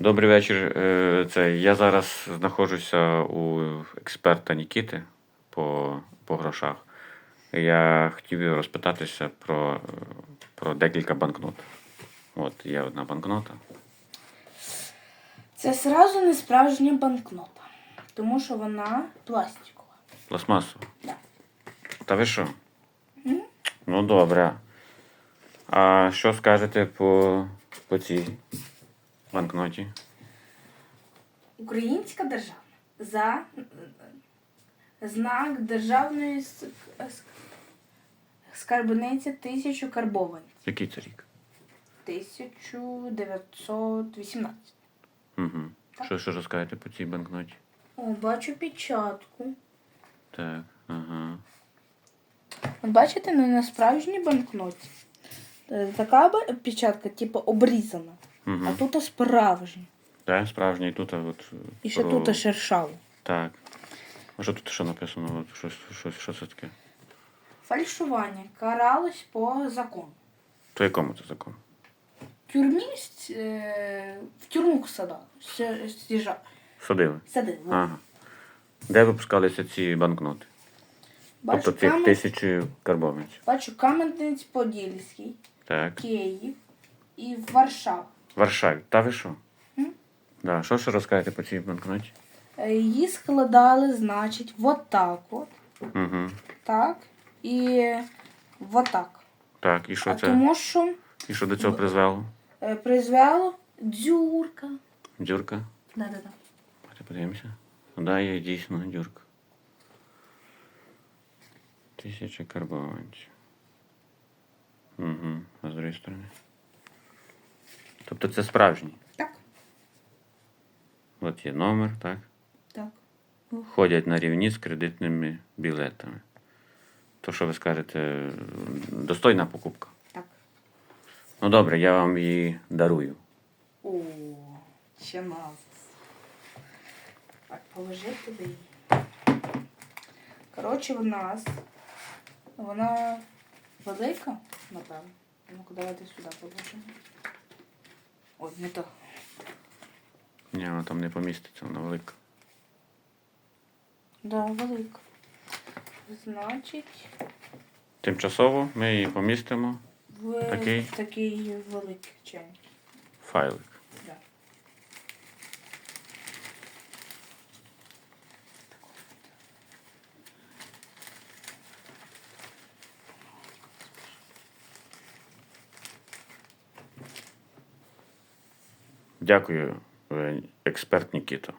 Добрий вечір. Е, Це я зараз знаходжуся у експерта Нікіти по, по грошах. Я хотів розпитатися про, про декілька банкнот. От є одна банкнота. Це сразу не справжня банкнота, тому що вона пластикова. Пластмасова. Да. Та ви що? Ну, добре. А що скажете по, по цій банкноті? Українська держава за знак державної ск- ск- скарбниці тисячу карбованців. Який це рік? 1918. Угу. Так. Що, що розкажете по цій банкноті? О, бачу печатку. Так, ага. От бачите, не на справжній банкноті. Е, Така печатка, типу, обрізана. Угу. А тут справжня. Так, справжній тут. От, І ще про- тут шершало. Так. А що тут що написано? От, що, що, що це таке? Фальшування каралось по закону. То якому це закон? В тюрмі е, в тюрму садали. Сіжа- Садили. Садили. Ага. Де випускалися ці банкноти? Бачу, тобто цих Камен- тисячі карбованців. бачу Кам'янець Подільський, Так. Київ і Варшава. В Варшаві. Та ви що? М? Да. Що ще розкажете по цій банкноті? Е, Її складали, значить, вот так от, Угу. так, і вот так. Так, і що А це? тому що І що до цього призвело? е, призвело дзюрка. Дюрка? Да-да-да. Давайте подивимося. Ну, Да, є дійсно дюрка. Тисяча карбованців. Угу. А з другої сторони. Тобто це справжній. Так, От є номер, так? так. Ходять на рівні з кредитними білетами. То, що ви скажете, достойна покупка. Так. Ну добре, я вам її дарую. О, ще нас. Так, положи туди. Коротше, в нас вона велика, напевно. Ну-ка, давайте сюди положимо. Ой, не то. Ні, вона там не поміститься, вона велика. Да, велика. Значить, Тимчасово ми її помістимо в Такий? такий великий чайник. файлик. Да. Дякую, е, експерт Нікіто.